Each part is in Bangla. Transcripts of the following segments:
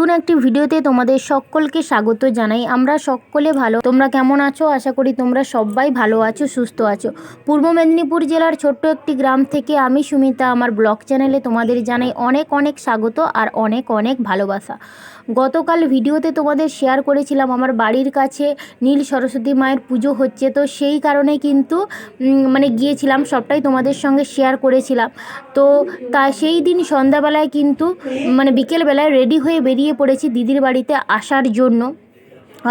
নতুন একটি ভিডিওতে তোমাদের সকলকে স্বাগত জানাই। আমরা সকলে ভালো। তোমরা কেমন আছো? আশা করি তোমরা সবাই ভালো আছো, সুস্থ আছো। পূর্ব মেদিনীপুর জেলার ছোট্ট একটি গ্রাম থেকে আমি সুমিতা। আমার ব্লগ চ্যানেলে তোমাদের জানাই অনেক অনেক স্বাগত আর অনেক অনেক ভালোবাসা। গতকাল ভিডিওতে তোমাদের শেয়ার করেছিলাম, আমার বাড়ির কাছে নীল সরস্বতী মায়ের পুজো হচ্ছে। তো সেই কারণে কিন্তু মানে গিয়েছিলাম, সবটাই তোমাদের সঙ্গে শেয়ার করেছিলাম। তো তা সেই দিন সন্ধ্যাবেলায় কিন্তু মানে বিকেলবেলায় রেডি হয়ে বেরিয়ে পড়েছি দিদির বাড়িতে আসার জন্য।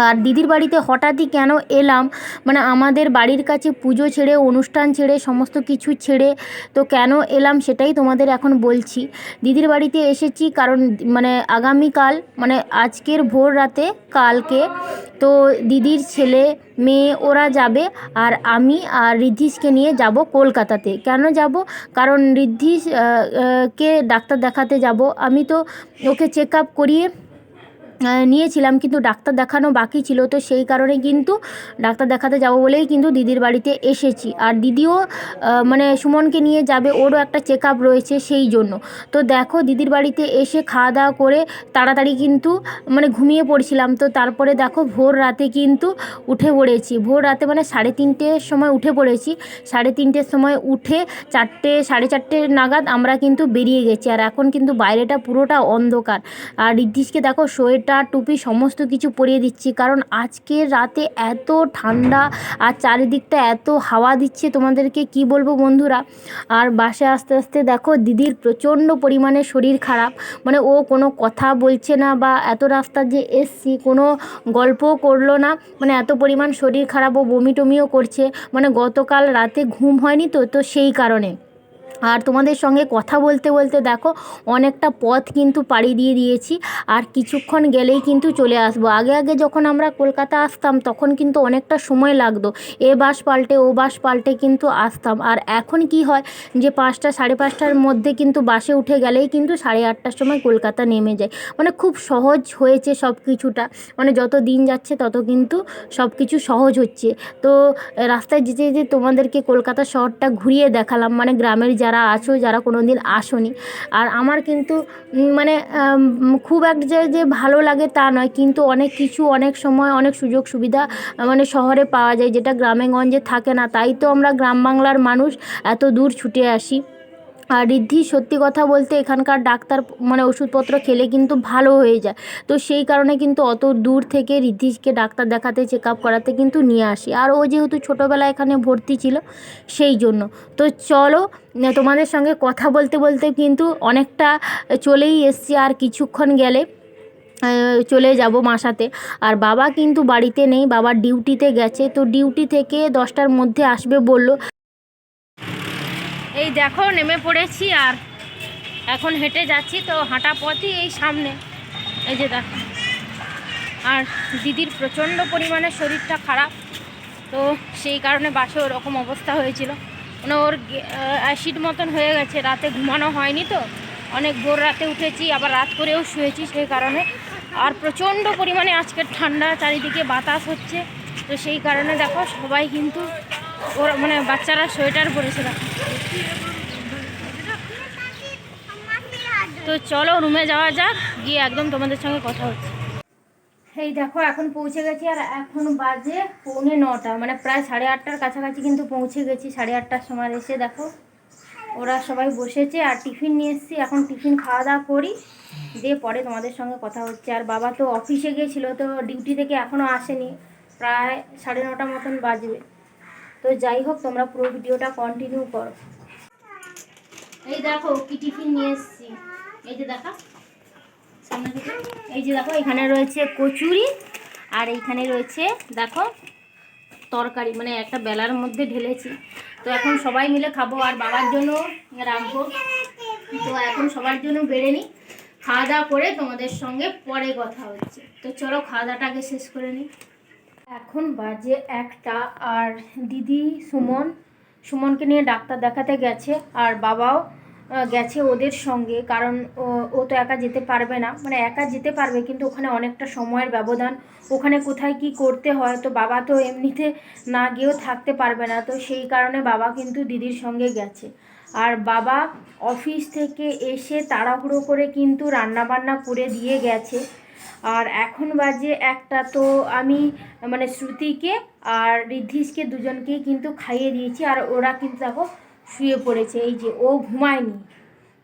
আর দিদির বাড়িতে হঠাৎই কেন এলাম? মানে আমাদের বাড়ির কাছে পুজো ছেড়ে, অনুষ্ঠান ছেড়ে, সমস্ত কিছু ছেড়ে তো কেন এলাম সেটাই তোমাদের এখন বলছি। দিদির বাড়িতে এসেছি কারণ মানে আগামীকাল মানে আজকের ভোর রাতে, কালকে তো দিদির ছেলে, মেয়ে ওরা যাবে আর আমি আর রিদ্ধিসকে নিয়ে যাব কলকাতাতে। কেন যাব? কারণ রিদ্ধিস কে ডাক্তার দেখাতে যাব? আমি তো ওকে চেক আপ করিয়ে নিয়েছিলাম, কিন্তু ডাক্তার দেখানো বাকি ছিল। তো সেই কারণে কিন্তু ডাক্তার দেখাতে যাব বলেই কিন্তু দিদির বাড়িতে এসেছি। আর দিদিও মানে সুমনকে নিয়ে যাবে, ওরও একটা চেক আপ রয়েছে সেই জন্য। তো দেখো, দিদির বাড়িতে এসে খাওয়া দাওয়া করে তাড়াতাড়ি কিন্তু মানে ঘুমিয়ে পড়ছিলাম। তো তারপরে দেখো, ভোর রাতে কিন্তু উঠে পড়েছি। ভোর রাতে মানে সাড়ে তিনটের সময় উঠে পড়েছি। সাড়ে তিনটের সময় উঠে চারটে, সাড়ে চারটে নাগাদ আমরা কিন্তু বেরিয়ে গেছি। আর এখন কিন্তু বাইরেটা পুরোটা অন্ধকার। আর রিদ্ধিসকে দেখো সোয়েটার টুপি, সমস্ত কিছু পরিয়ে দিচ্ছি। কারণ আজকের রাতে এত ঠান্ডা আর চারিদিকটা এত হাওয়া দিচ্ছে তোমাদেরকে, কি বলব বন্ধুরা? আর বাসে আস্তে আস্তে দেখো, দিদির প্রচণ্ড পরিমাণে শরীর খারাপ। মানে ও কোনো কথা বলছে না বা এত রাস্তা যে এসছি, কোনো গল্পও করল না। মানে এত পরিমাণ শরীর খারাপ, ও বমি টমিও করছে। মানে গতকাল রাতে ঘুম হয়নি তো তো সেই কারণে। আর তোমাদের সঙ্গে কথা বলতে বলতে দেখো অনেকটা পথ কিন্তু পাড়ি দিয়ে দিয়েছি। আর কিছুক্ষণ গেলেই কিন্তু চলে আসব। আগে আগে যখন আমরা কলকাতা আসতাম তখন কিন্তু অনেকটা সময় লাগতো। এ বাস পাল্টে, ও বাস পাল্টে কিন্তু আসতাম। আর এখন কি হয় যে পাঁচটা, সাড়ে পাঁচটার মধ্যে কিন্তু বাসে উঠে গেলেই কিন্তু সাড়ে আটটার সময় কলকাতা নেমে যায়। মানে খুব সহজ হয়েছে সব কিছুটা। মানে যত দিন যাচ্ছে তত কিন্তু সব কিছু সহজ হচ্ছে। তো রাস্তায় যেতে যেতে তোমাদেরকে কলকাতা শহরটা ঘুরিয়ে দেখালাম। মানে গ্রামের যারা আছো, যারা কোনো দিন আসোনি। আর আমার কিন্তু মানে খুব এক যে যে ভালো লাগে তা নয়, কিন্তু অনেক কিছু, অনেক সময়, অনেক সুযোগ সুবিধা মানে শহরে পাওয়া যায়, যেটা গ্রামে গঞ্জে থাকে না। তাই তো আমরা গ্রাম বাংলার মানুষ এত দূর ছুটে আসি। আর ঋদ্ধি, সত্যি কথা বলতে এখানকার ডাক্তার মানে ওষুধপত্র খেলে কিন্তু ভালো হয়ে যায়। তো সেই কারণে কিন্তু অত দূর থেকে ঋদ্ধিকে ডাক্তার দেখাতে চেক আপ করাতে কিন্তু নিয়ে আসি। আর ও যেহেতু ছোটোবেলায় এখানে ভর্তি ছিল, সেই জন্য। তো চলো তোমাদের সঙ্গে কথা বলতে বলতে কিন্তু অনেকটা চলেই এসছি। আর কিছুক্ষণ গেলে চলে যাব মাসাতে। আর বাবা কিন্তু বাড়িতে নেই, বাবা ডিউটিতে গেছে। তো ডিউটি থেকে দশটার মধ্যে আসবে বলল এই দেখো, নেমে পড়েছি আর এখন হেঁটে যাচ্ছি, তো হাঁটা পথই এই সামনে। এই যে দেখো। আর দিদির প্রচণ্ড পরিমাণে শরীরটা খারাপ, তো সেই কারণে বাসে ওরকম অবস্থা হয়েছিল। মানে ওর অ্যাসিড মতন হয়ে গেছে, রাতে ঘুমানো হয়নি তো। অনেক ভোর রাতে উঠেছি, আবার রাত করেও শুয়েছি সেই কারণে। আর প্রচণ্ড পরিমাণে আজকের ঠান্ডা, চারিদিকে বাতাস হচ্ছে, তো সেই কারণে দেখো, সবাই কিন্তু ওর মানে বাচ্চারা সোয়েটার পরেছে দেখো তো চলো রুমে যাওয়া যাক, গিয়ে একদম তোমাদের সঙ্গে কথা হচ্ছে। এই দেখো, এখন পৌঁছে গেছি আর এখন বাজে পৌনে নটা মানে প্রায় সাড়ে আটটার কাছাকাছি কিন্তু পৌঁছে গেছি, সাড়ে আটটার সময় এসে দেখো, ওরা সবাই বসেছে আর টিফিন নিয়ে এসেছি, এখন টিফিন খাওয়া দাওয়া করি, দিয়ে পরে তোমাদের সঙ্গে কথা হচ্ছে। আর বাবা তো অফিসে গিয়েছিল, তো ডিউটি থেকে এখনও আসেনি, প্রায় সাড়ে নটা মতন বাজবে। তো যাই হোক, তোমরা পুরো ভিডিওটা কন্টিনিউ করো। এই দেখো, কি টিফিন নিয়ে এসেছি। এই যে দেখা এই যে দেখো, এখানে রয়েছে কচুরি আর এইখানে রয়েছে, দেখো, তরকারি। মানে একটা বেলার মধ্যে ঢেলেছি। তো এখন সবাই মিলে খাব, আর বাবার জন্য রাখব। তো এখন সবার জন্য বেড়ে নিই। খাওয়া দাওয়া করে তোমাদের সঙ্গে পরে কথা হচ্ছে। তো চলো, খাওয়া দাওয়াটা আগে শেষ করে নিই। এখন বাজে একটা আর দিদি সুমন, সুমনকে নিয়ে ডাক্তার দেখাতে গেছে আর বাবাও গেছে ওদের সঙ্গে কারণ ও- তো একা যেতে পারবে না। মানে একা যেতে পারবে কিন্তু ওখানে অনেকটা সময়ের ব্যবধান। ওখানে কোথায় কি করতে হয়? তো বাবা তো এমনিতে না গিয়েও থাকতে পারবে না। তো সেই কারণে বাবা কিন্তু দিদির সঙ্গে গেছে। আর বাবা অফিস থেকে এসে তাড়াহুড়ো করে কিন্তু রান্নাবান্না করে দিয়ে গেছে। আর এখন বাজে একটা তো আমি মানে শ্রুতিকে আর ঋদ্ধিসকে দুজনকেই কিন্তু খাইয়ে দিয়েছি। আর ওরা কিন্তু দেখো শুয়ে পড়েছে এই যে ও ঘুমায়নি।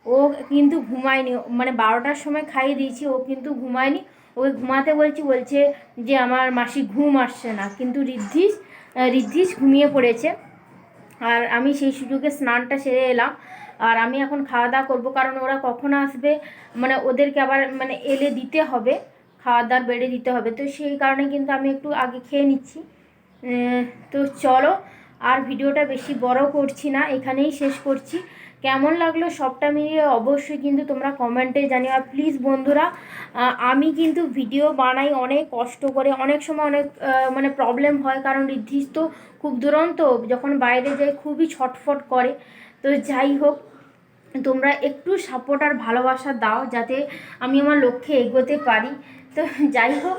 ও কিন্তু ঘুমায়নি মানে বারোটার সময় খাইয়ে দিয়েছি ও কিন্তু ঘুমায়নি। ওকে ঘুমাতে বলছি বলছে যে আমার মাসি ঘুম আসছে না। কিন্তু ঋদ্ধিস আহ, ঋদ্ধিস ঘুমিয়ে পড়েছে। আর আমি সেই সুযোগে স্নানটা সেরে এলাম। আর আমি এখন খাওয়া দাওয়া করব, কারণ ওরা কখন আসবে মানে ওদেরকে আবার মানে এলে দিতে হবে, খাওয়া দাওয়ার বেড়ে দিতে হবে। তো সেই কারণে কিন্তু আমি একটু আগে খেয়ে নিচ্ছি। তো চলো, আর ভিডিওটা বেশি বড় করছি না, এখানেই শেষ করছি। কেমন লাগল সবটা মিলিয়ে অবশ্যই কিন্তু তোমরা কমেন্টে জানিও। আর প্লিজ বন্ধুরা আমি কিন্তু ভিডিও বানাই অনেক কষ্ট করে, অনেক সময় অনেক মানে প্রবলেম হয়, কারণ ঋদ্ধিস তো খুব দুরন্ত, যখন বাইরে যায় খুবই ছটফট করে। তো যাই হোক, তোমরা একটু সাপোর্ট আর ভালোবাসা দাও যাতে আমি আমার লক্ষ্যে এগোতে পারি। তো যাই হোক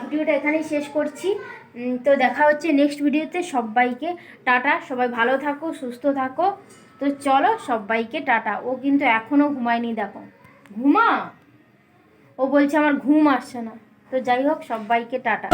ভিডিওটা এখানেই শেষ করছি। তো দেখা হচ্ছে নেক্সট ভিডিওতে। সবাইকে টাটা। সবাই ভালো থাকো, সুস্থ থাকো। তো চলো, সবাইকে টাটা। ও কিন্তু এখনও ঘুমায়নি, দেখো। ঘুমা? ও বলছে আমার ঘুম আসছে না। তো যাই হোক, সবাইকে টাটা।